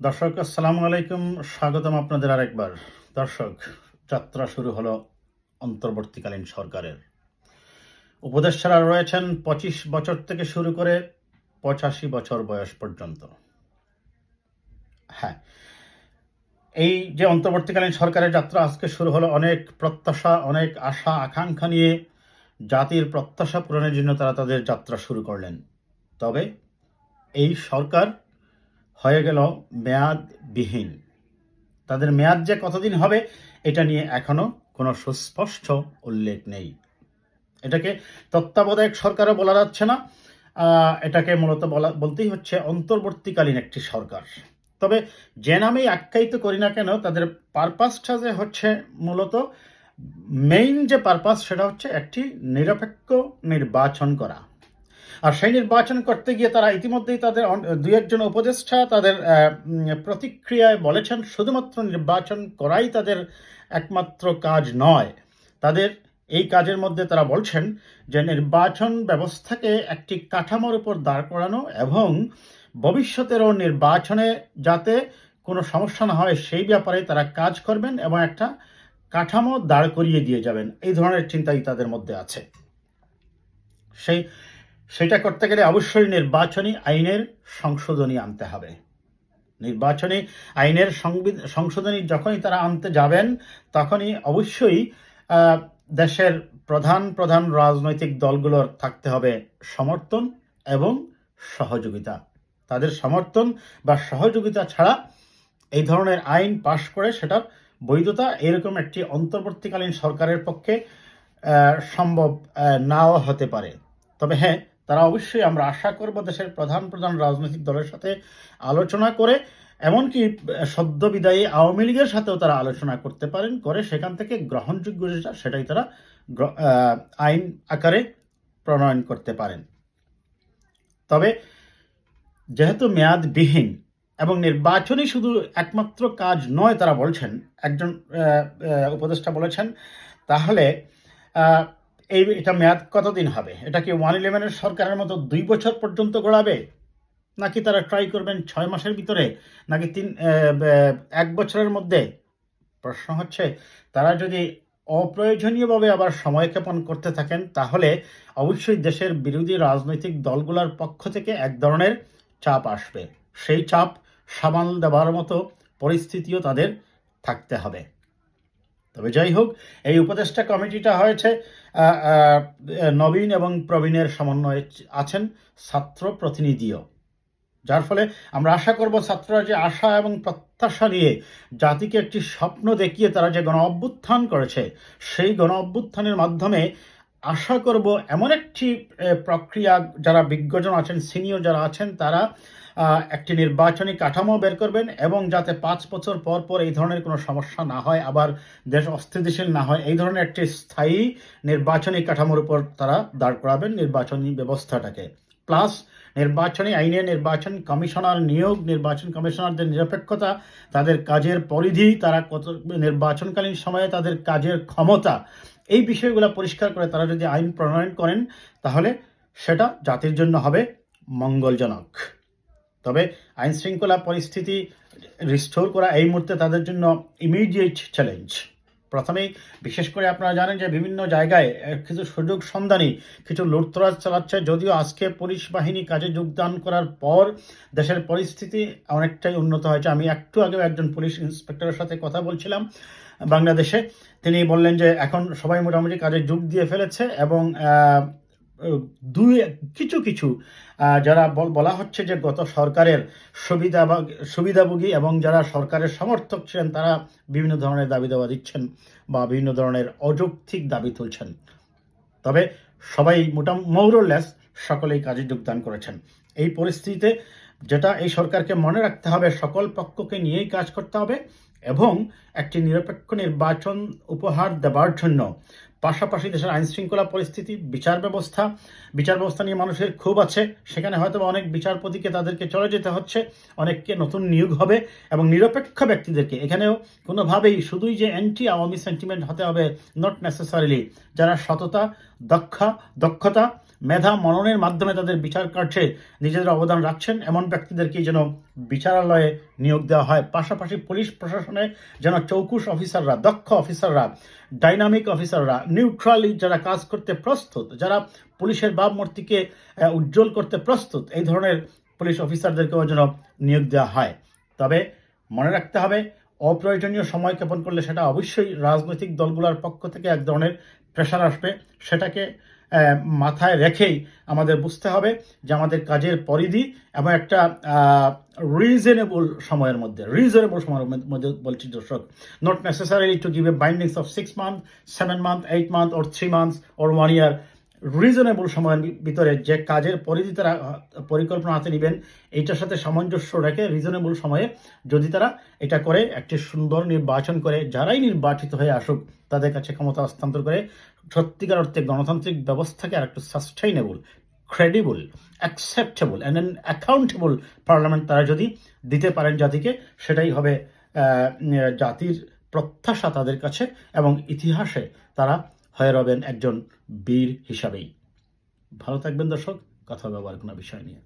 দর্শক, আসসালামু আলাইকুম। স্বাগতম আপনাদের আরেকবার। দর্শক, যাত্রা শুরু হলো অন্তর্বর্তীকালীন সরকারের। উপদেষ্টারা রয়েছেন পঁচিশ বছর থেকে শুরু করে পঁচাশি বছর বয়স পর্যন্ত। হ্যাঁ এই যে অন্তর্বর্তীকালীন সরকারের যাত্রা আজকে শুরু হলো, অনেক প্রত্যাশা, অনেক আশা, আকাঙ্ক্ষা নিয়ে জাতির প্রত্যাশা পূরণের জন্য তারা তাদের যাত্রা শুরু করলেন। তবে এই সরকার হয়ে গেল মেয়াদবিহীন। তাদের মেয়াদ যে কতদিন হবে, এটা নিয়ে এখনও কোনো সুস্পষ্ট উল্লেখ নেই। এটাকে তত্ত্বাবধায়ক সরকারও বলা যাচ্ছে না। এটাকে মূলত বলা বলতেই হচ্ছে অন্তর্বর্তীকালীন একটি সরকার। তবে যে নামেই আখ্যায়িত করি না কেন, তাদের পারপাসটা যে হচ্ছে মূলত মেইন যে পারপাস সেটা হচ্ছে একটি নিরপেক্ষ নির্বাচন করা। আর সেই নির্বাচন করতে গিয়ে তারা ইতিমধ্যেই তাদের দুই একজন উপদেষ্টা তাদের প্রতিক্রিয়ায় বলেছেন, শুধুমাত্র নির্বাচন করাই তাদের একমাত্র কাজ নয়। তাদের এই কাজের মধ্যে তারা বলছেন যে নির্বাচন ব্যবস্থাকে একটি কাঠামোর উপর দাঁড় করানো এবং ভবিষ্যতেরও নির্বাচনে যাতে কোনো সমস্যা না হয় সেই ব্যাপারে তারা কাজ করবেন এবং একটা কাঠামো দাঁড় করিয়ে দিয়ে যাবেন। এই ধরনের চিন্তাই তাদের মধ্যে আছে। সেই সেটা করতে গেলে অবশ্যই নির্বাচনী আইনের সংশোধনী আনতে হবে। নির্বাচনী আইনের সংশোধনী যখনই তারা আনতে যাবেন, তখনই অবশ্যই দেশের প্রধান প্রধান রাজনৈতিক দলগুলোর থাকতে হবে সমর্থন এবং সহযোগিতা। তাদের সমর্থন বা সহযোগিতা ছাড়া এই ধরনের আইন পাশ করে সেটার বৈধতা এরকম একটি অন্তর্বর্তীকালীন সরকারের পক্ষে সম্ভব নাও হতে পারে। তবে হ্যাঁ তারা অবশ্যই আমরা আশা করব দেশের প্রধান প্রধান রাজনৈতিক দলের সাথে আলোচনা করে, এমনকি সদ্য বিদায়ী আওয়ামী লীগের সাথেও তারা আলোচনা করতে পারেন, করে সেখান থেকে গ্রহণযোগ্য যেটা, সেটাই তারা আইন আকারে প্রণয়ন করতে পারেন। তবে, যেহেতু মেয়াদবিহীন এবং নির্বাচনই শুধু একমাত্র কাজ নয়, তারা বলছেন, একজন উপদেষ্টা বলেছেন, তাহলে এই এটা মেয়াদ কতদিন হবে? এটা কি ওয়ান ইলেভেনের সরকারের মতো দুই বছর পর্যন্ত গড়াবে? নাকি তারা ট্রাই করবেন ছয় মাসের ভিতরে? নাকি তিন এক বছরের মধ্যে? প্রশ্ন হচ্ছে, তারা যদি অপ্রয়োজনীয়ভাবে আবার সময়ক্ষেপণ করতে থাকেন, তাহলে অবশ্যই দেশের বিরোধী রাজনৈতিক দলগুলোর পক্ষ থেকে এক ধরনের চাপ আসবে। সেই চাপ সামাল দেওয়ার মতো পরিস্থিতিও তাদের থাকতে হবে। তবে যাই হোক, এই উপদেষ্টা কমিটিটা হয়েছে নবীন এবং প্রবীণের সমন্বয়ে আছেন ছাত্র প্রতিনিধিও। যার ফলে আমরা আশা করব ছাত্ররা যে আশা এবং প্রত্যাশা নিয়ে জাতিকে একটি স্বপ্ন দেখিয়ে তারা যে গণ অভ্যুত্থান করেছে, সেই গণ অভ্যুত্থানের মাধ্যমে আশা করব এমন একটি প্রক্রিয়া যারা বিজ্ঞজন আছেন, সিনিয়র যারা আছেন, তারা একটি নির্বাচনী কাঠামো বের করবেন এবং যাতে পাঁচ বছর পর পর এই ধরনের কোনো সমস্যা না হয়, আবার দেশ অস্থিতিশীল না হয়, এই ধরনের একটি স্থায়ী নির্বাচনী কাঠামোর উপর তারা দাঁড় করাবেন নির্বাচনী ব্যবস্থাটাকে। প্লাস নির্বাচনী আইনে নির্বাচন কমিশনার নিয়োগ, নির্বাচন কমিশনারদের নিরপেক্ষতা, তাদের কাজের পরিধি, তারা কত নির্বাচনকালীন সময়ে তাদের কাজের ক্ষমতা এই বিষয়গুলো পরিষ্কার করে তারা যদি আইন প্রণয়ন করেন, তাহলে সেটা জাতির জন্য হবে মঙ্গলজনক। তবে আইন শৃঙ্খলা পরিস্থিতি রিস্টোর করা এই মুহূর্তে তাদের জন্য ইমিডিয়েট চ্যালেঞ্জ প্রথমেই বিশেষ করে আপনারা জানেন যে বিভিন্ন জায়গায় কিছু সুযোগ সন্ধানী, কিছু লুটতরাজ চালাচ্ছে। যদিও আজকে পুলিশ বাহিনী কাজে যোগদান করার পর দেশের পরিস্থিতি অনেকটাই উন্নত হয়েছে। আমি একটু আগেও একজন পুলিশ ইন্সপেক্টরের সাথে কথা বলছিলাম। বাংলাদেশে। তিনি বললেন যে, এখন সবাই মোটামুটি কাজে যোগ দিয়ে ফেলেছে এবং দুই, কিছু কিছু যারা বল- হচ্ছে যে গত সরকারের সুবিধা সুবিধাভোগী এবং যারা সরকারের সমর্থক ছিলেন, তারা বিভিন্ন ধরনের দাবি দাওয়া দিচ্ছেন বা বিভিন্ন ধরনের অযৌক্তিক দাবি তুলছেন। তবে সবাই মোটাম মৌরলেস সকলেই কাজে যোগদান করেছেন। এই পরিস্থিতিতে যেটা এই সরকারকে মনে রাখতে হবে, সকল পক্ষকে নিয়েই কাজ করতে হবে এবং একটি নিরপেক্ষ নির্বাচন উপহার দেওয়ার জন্য। পাশাপাশি দেশের আইন শৃঙ্খলা পরিস্থিতি, বিচার ব্যবস্থা বিচার ব্যবস্থা নিয়ে মানুষের খুব আছে। সেখানে হয়তো অনেক বিচারপতিকে তাদেরকে চলে যেতে হচ্ছে, অনেককে নতুন নিয়োগ হবে এবং নিরপেক্ষ ব্যক্তিদেরকে। এখানেও কোনোভাবেই শুধুই যে অ্যান্টি আওয়ামী সেন্টিমেন্ট হতে হবে নট নেসেসারিলি যারা সততা, দক্ষ, দক্ষতা মেধা মননের মাধ্যমে তাদের বিচার কার্যে নিজেদের অবদান রাখছেন। এমন ব্যক্তিদেরকে যেন বিচারালয়ে নিয়োগ দেওয়া হয়। পাশাপাশি পুলিশ প্রশাসনে যেন চৌকুশ অফিসাররা দক্ষ অফিসাররা ডাইনামিক অফিসাররা নিউট্রালি যারা কাজ করতে প্রস্তুত যারা পুলিশের ভাবমূর্তিকে আহ, উজ্জ্বল করতে প্রস্তুত এই ধরনের পুলিশ অফিসারদেরকেও যেন নিয়োগ দেওয়া হয়। তবে মনে রাখতে হবে অপ্রয়োজনীয় সময় ক্ষেপণ করলে সেটা অবশ্যই রাজনৈতিক দলগুলোর পক্ষ থেকে এক ধরনের প্রেশার আসবে। সেটাকে মাথায় রেখেই আমাদের বুঝতে হবে যে আমাদের কাজের পরিধি এবং একটা রিজনেবল সময়ের মধ্যে রিজনেবল সময়ের মধ্যে- বলছি দর্শক not necessarily to give a bindings of six month seven month eight month or three months or one year reasonable সময়ের ভিতরে যে কাজের পরিধি তারা, পরিকল্পনা হাতে নেবেন, এইটার সাথে সামঞ্জস্য রেখে রিজনেবল সময়ে যদি তারা এটা করে, একটি সুন্দর নির্বাচন করে, যারাই নির্বাচিত হয়ে আসুক, তাদের কাছে ক্ষমতা হস্তান্তর করে সত্যিকার অর্থে গণতান্ত্রিক ব্যবস্থাকে আর একটু sustainable credible acceptable and an accountable parliament তারা যদি দিতে পারেন জাতিকে, সেটাই হবে জাতির প্রত্যাশা তাদের কাছে এবং ইতিহাসে তারা হয়ে রবেন একজন বীর হিসাবেই। ভালো থাকবেন দর্শক, কথা আবার কোনো বিষয় নিয়ে।